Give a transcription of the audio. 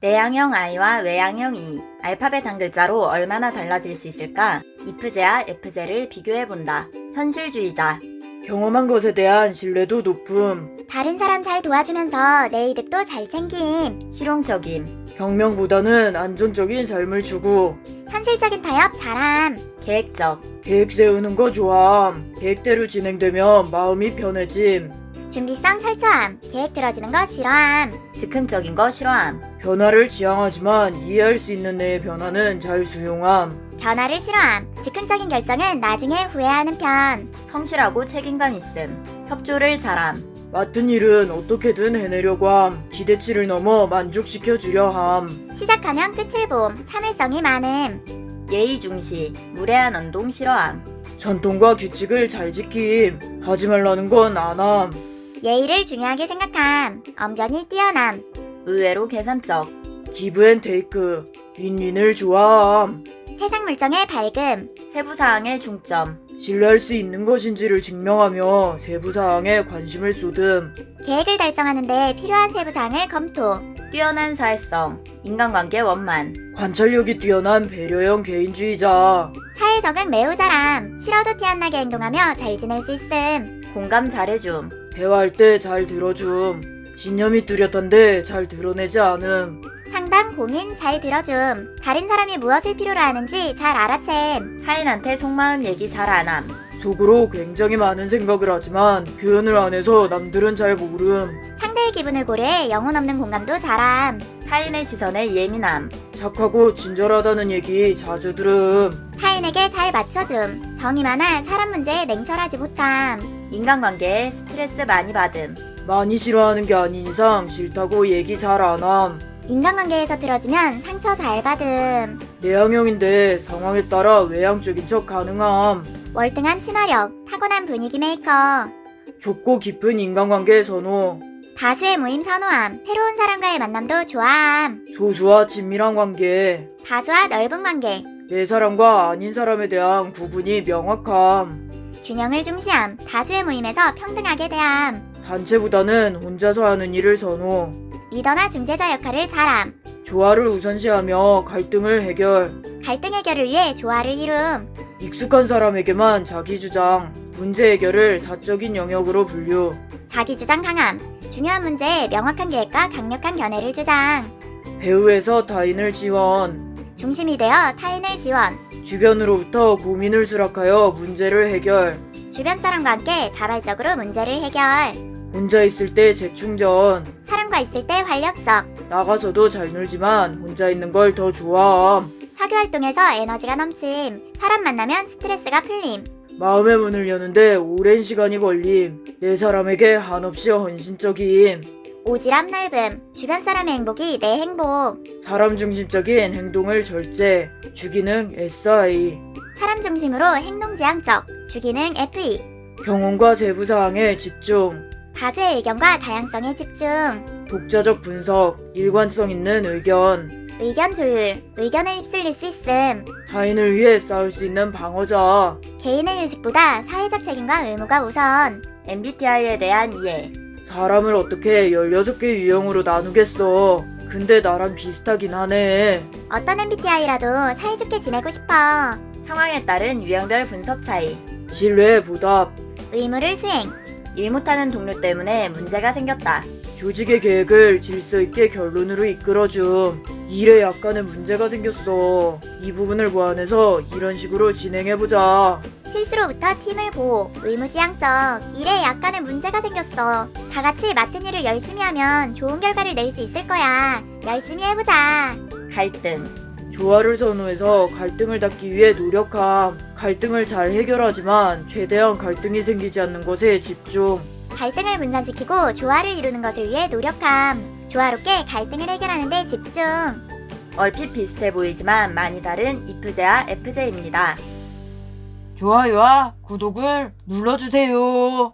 내향형 I와 외향형 E, 알파벳 한 글자로 얼마나 달라질 수 있을까? 이프제와 F제를 비교해본다. 현실주의자, 경험한 것에 대한 신뢰도 높음. 다른 사람 잘 도와주면서 내 이득도 잘 챙김. 실용적임, 혁명보다는 안전적인 삶을 주고 현실적인 타협 잘함. 계획적, 계획 세우는 거 좋아함. 계획대로 진행되면 마음이 편해짐. 준비성 철저함. 계획 들어지는 거 싫어함. 즉흥적인 거 싫어함, 변화를 지향하지만 이해할 수 있는 내의 변화는 잘 수용함. 변화를 싫어함. 즉흥적인 결정은 나중에 후회하는 편. 성실하고 책임감 있음, 협조를 잘함, 맡은 일은 어떻게든 해내려고 함. 기대치를 넘어 만족시켜 주려 함. 시작하면 끝을 봄. 참을성이 많음. 예의 중시, 무례한 언동 싫어함, 전통과 규칙을 잘 지킴. 하지 말라는 건 안 함. 예의를 중요하게 생각함. 언변이 뛰어남. 의외로 계산적, 기브앤테이크. 윈윈을 좋아함. 세상 물정의 밝음. 세부사항의 중점, 신뢰할 수 있는 것인지를 증명하며 세부사항에 관심을 쏟음. 계획을 달성하는데 필요한 세부사항을 검토. 뛰어난 사회성, 인간관계 원만, 관찰력이 뛰어난 배려형 개인주의자. 사회 적응 매우 잘함. 싫어도 티 안 나게 행동하며 잘 지낼 수 있음. 공감 잘해줌, 대화할 때 잘 들어줌. 신념이 뚜렷한데 잘 드러내지 않음. 상담 고민 잘 들어줌. 다른 사람이 무엇을 필요로 하는지 잘 알아챔. 타인한테 속마음 얘기 잘 안함, 속으로 굉장히 많은 생각을 하지만 표현을 안 해서 남들은 잘 모름. 상대의 기분을 고려해 영혼 없는 공감도 잘함. 타인의 시선에 예민함, 착하고 친절하다는 얘기 자주 들음. 타인에게 잘 맞춰줌. 정이 많아 사람 문제에 냉철하지 못함. 인간관계에 스트레스 많이 받음, 많이 싫어하는 게 아닌 이상 싫다고 얘기 잘 안 함. 인간관계에서 틀어지면 상처 잘 받음. 내향형인데 상황에 따라 외향적인 척 가능함. 월등한 친화력, 타고난 분위기 메이커. 좁고 깊은 인간관계 선호. 다수의 모임 선호함, 새로운 사람과의 만남도 좋아함. 소수와 친밀한 관계. 다수와 넓은 관계, 내 사람과 아닌 사람에 대한 구분이 명확함. 균형을 중시함, 다수의 모임에서 평등하게 대함. 단체보다는 혼자서 하는 일을 선호. 리더나 중재자 역할을 잘함. 조화를 우선시하며 갈등을 해결. 갈등 해결을 위해 조화를 이룸. 익숙한 사람에게만 자기 주장. 문제 해결을 사적인 영역으로 분류. 자기 주장 강함. 중요한 문제에 명확한 계획과 강력한 견해를 주장. 배후에서 타인을 지원. 중심이 되어 타인을 지원. 주변으로부터 고민을 수락하여 문제를 해결. 주변 사람과 함께 자발적으로 문제를 해결. 혼자 있을 때 재충전. 사람과 있을 때 활력적. 나가서도 잘 놀지만 혼자 있는 걸 더 좋아함. 사교 활동에서 에너지가 넘침. 사람 만나면 스트레스가 풀림. 마음의 문을 여는데 오랜 시간이 걸림. 내 사람에게 한없이 헌신적임. 오지랖 넓음. 주변 사람의 행복이 내 행복. 사람 중심적인 행동을 절제. 주기능 SI. 사람 중심으로 행동 지향적. 주기능 FE. 경험과 세부사항에 집중. 다수의 의견과 다양성에 집중. 독자적 분석. 일관성 있는 의견. 의견 조율. 의견에 휩쓸릴 수 있음. 타인을 위해 싸울 수 있는 방어자. 개인의 휴식보다 사회적 책임과 의무가 우선. MBTI에 대한 이해, 사람을 어떻게 16개 유형으로 나누겠어. 근데 나랑 비슷하긴 하네. 어떤 MBTI라도 사이좋게 지내고 싶어. 상황에 따른 유형별 분석 차이, 신뢰 보답. 의무를 수행. 일 못하는 동료 때문에 문제가 생겼다. 조직의 계획을 질서 있게 결론으로 이끌어줌. 일에 약간의 문제가 생겼어. 이 부분을 보완해서 이런 식으로 진행해보자. 실수로부터 팀을 보호. 의무지향적. 일에 약간의 문제가 생겼어. 다 같이 맡은 일을 열심히 하면 좋은 결과를 낼 수 있을 거야. 열심히 해보자. 갈등, 조화를 선호해서 갈등을 닫기 위해 노력함. 갈등을 잘 해결하지만 최대한 갈등이 생기지 않는 것에 집중. 갈등을 분산시키고 조화를 이루는 것을 위해 노력함. 조화롭게 갈등을 해결하는 데 집중. 얼핏 비슷해 보이지만 많이 다른 이프제와 F제입니다. 좋아요와 구독을 눌러주세요.